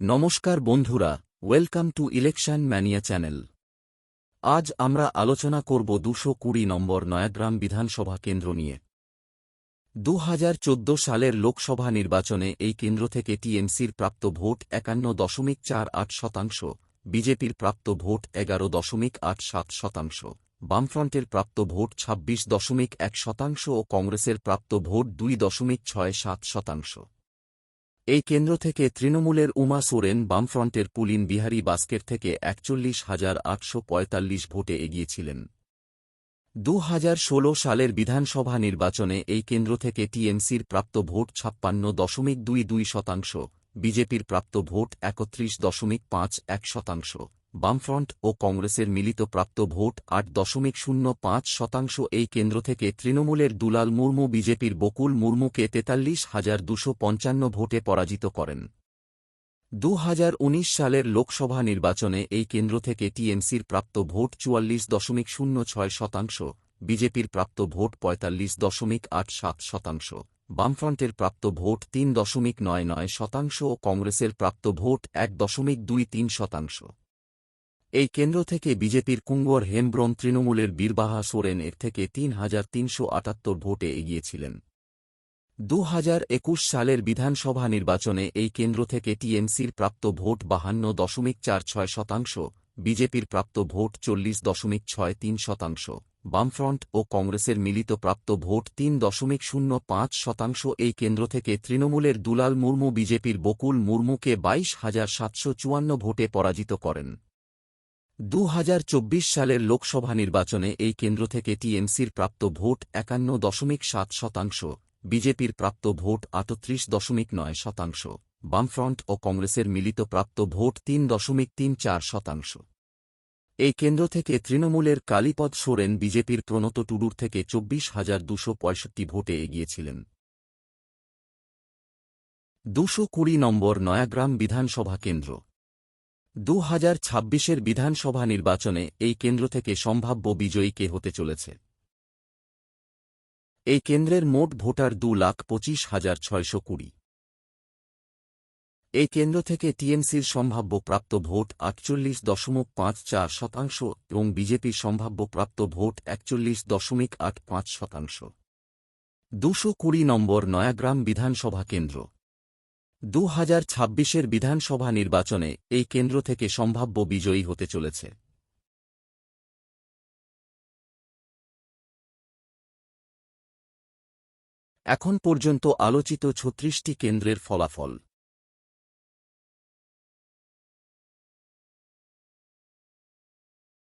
নমস্কার বন্ধুরা, welcome to election mania channel. আজ আমরা আলোচনা করব দুশো কুড়ি নম্বর নয়াগ্রাম বিধানসভা কেন্দ্র নিয়ে। দু হাজার চোদ্দ সালের লোকসভা নির্বাচনে এই কেন্দ্র থেকে টিএমসির প্রাপ্ত ভোট একান্ন দশমিক চার আট শতাংশ, বিজেপির প্রাপ্ত ভোট এগারো দশমিক আট সাত শতাংশ, বামফ্রন্টের প্রাপ্ত ভোট ছাব্বিশ দশমিক এক শতাংশ ও কংগ্রেসের প্রাপ্ত ভোট দুই দশমিক ছয় সাত শতাংশ। এই কেন্দ্র থেকে তৃণমূলের উমা সোরেন বামফ্রন্টের পুলিন বিহারী বাস্কের থেকে একচল্লিশ হাজার আটশো পঁয়তাল্লিশ ভোটে এগিয়েছিলেন। দু হাজার ষোলো সালের বিধানসভা নির্বাচনে এই কেন্দ্র থেকে টিএমসির প্রাপ্ত ভোট ছাপ্পান্ন দশমিক দুই দুই শতাংশ, বিজেপির প্রাপ্ত ভোট একত্রিশ দশমিক পাঁচ এক শতাংশ। বামফ্রন্ট ও কংগ্রেসের মিলিত প্রাপ্ত ভোট আট দশমিক শূন্য পাঁচ শতাংশ এই কেন্দ্র থেকে তৃণমূলের দুলাল মুর্মু বিজেপির বকুল মুর্মুকে তেতাল্লিশ হাজার দুশো পঞ্চান্ন ভোটে পরাজিত করেন। দু হাজার উনিশ সালের লোকসভা নির্বাচনে এই কেন্দ্র থেকে টিএমসির প্রাপ্ত ভোট চুয়াল্লিশ দশমিক শূন্য ছয় শতাংশ, বিজেপির প্রাপ্ত ভোট পঁয়তাল্লিশ দশমিক আট সাত শতাংশ, বামফ্রন্টের প্রাপ্ত ভোট তিন দশমিক নয় নয় শতাংশ ও কংগ্রেসের প্রাপ্ত ভোট এক দশমিক দুই তিন শতাংশ। এই কেন্দ্র থেকে বিজেপির কুঙ্গর হেমব্রম তৃণমূলের বীরবাহা সোরেন এর থেকে তিন হাজার তিনশো আটাত্তর ভোটে এগিয়েছিলেন। দু হাজার একুশ সালের বিধানসভা নির্বাচনে এই কেন্দ্র থেকে টিএমসির প্রাপ্ত ভোট বাহান্ন দশমিক চার ছয় শতাংশ, বিজেপির প্রাপ্ত ভোট চল্লিশ দশমিক ছয় তিন শতাংশ, বামফ্রন্ট ও কংগ্রেসের মিলিত প্রাপ্ত ভোট তিন দশমিক শূন্য পাঁচ শতাংশ। এই কেন্দ্র থেকে তৃণমূলের দুলাল মুর্মু বিজেপির বকুল মুর্মুকে বাইশ হাজার সাতশো চুয়ান্ন ভোটে পরাজিত করেন। দু হাজার চব্বিশ সালের লোকসভা নির্বাচনে এই কেন্দ্র থেকে টিএমসির প্রাপ্ত ভোট একান্ন দশমিক সাত শতাংশ, বিজেপির প্রাপ্ত ভোট আটত্রিশ দশমিক নয় শতাংশ, বামফ্রন্ট ও কংগ্রেসের মিলিত প্রাপ্ত ভোট তিন দশমিক তিন চার শতাংশ। এই কেন্দ্র থেকে তৃণমূলের কালীপদ সোরেন বিজেপির প্রণত টুডুর থেকে চব্বিশ হাজার দুশো পঁয়ষট্টি ভোটে এগিয়েছিলেন। দুশো কুড়ি নম্বর নয়াগ্রাম বিধানসভা কেন্দ্র। দু হাজার ছাব্বিশের বিধানসভা নির্বাচনে এই কেন্দ্র থেকে সম্ভাব্য বিজয়ী কে হতে চলেছে? এই কেন্দ্রের মোট ভোটার দু লাখ পঁচিশ হাজার ছয়শো কুড়ি। এই কেন্দ্র থেকে টিএমসির সম্ভাব্য প্রাপ্ত ভোট আটচল্লিশ দশমিক পাঁচ চার শতাংশ এবং বিজেপির সম্ভাব্য প্রাপ্ত ভোট একচল্লিশ দশমিক আট পাঁচ শতাংশ। দুশো কুড়ি নম্বর নয়াগ্রাম বিধানসভা কেন্দ্র। দু হাজার ছাব্বিশের বিধানসভা নির্বাচনে এই কেন্দ্র থেকে সম্ভাব্য বিজয়ী হতে চলেছে। এখন পর্যন্ত আলোচিত ছত্রিশটি কেন্দ্রের ফলাফল।